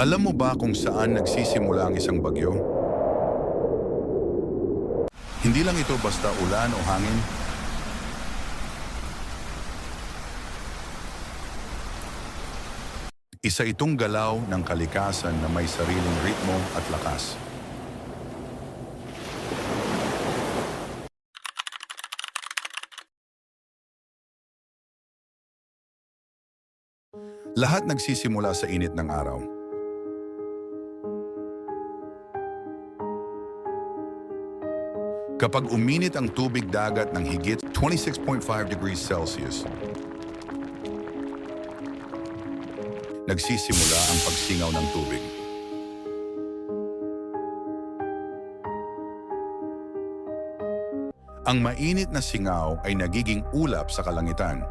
Alam mo ba kung saan nagsisimula ang isang bagyo? Hindi lang ito basta ulan o hangin. Isa itong galaw ng kalikasan na may sariling ritmo at lakas. Lahat nagsisimula sa init ng araw. Kapag uminit ang tubig dagat ng higit 26.5 degrees Celsius, nagsisimula ang pagsingaw ng tubig. Ang mainit na singaw ay nagiging ulap sa kalangitan.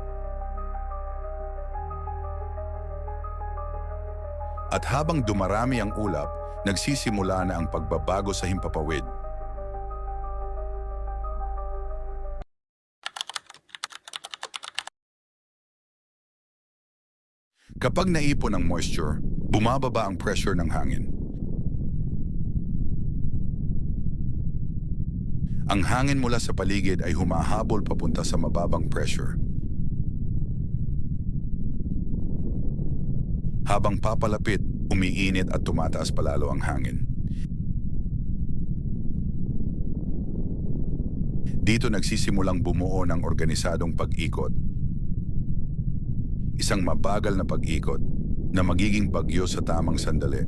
At habang dumarami ang ulap, nagsisimula na ang pagbabago sa himpapawid. Kapag naipon ang moisture, bumababa ang pressure ng hangin. Ang hangin mula sa paligid ay humahabol papunta sa mababang pressure. Habang papalapit, umiinit at tumataas palalo ang hangin. Dito nagsisimulang bumuo ng organisadong pag-ikot. Isang mabagal na pag-ikot na magiging bagyo sa tamang sandali.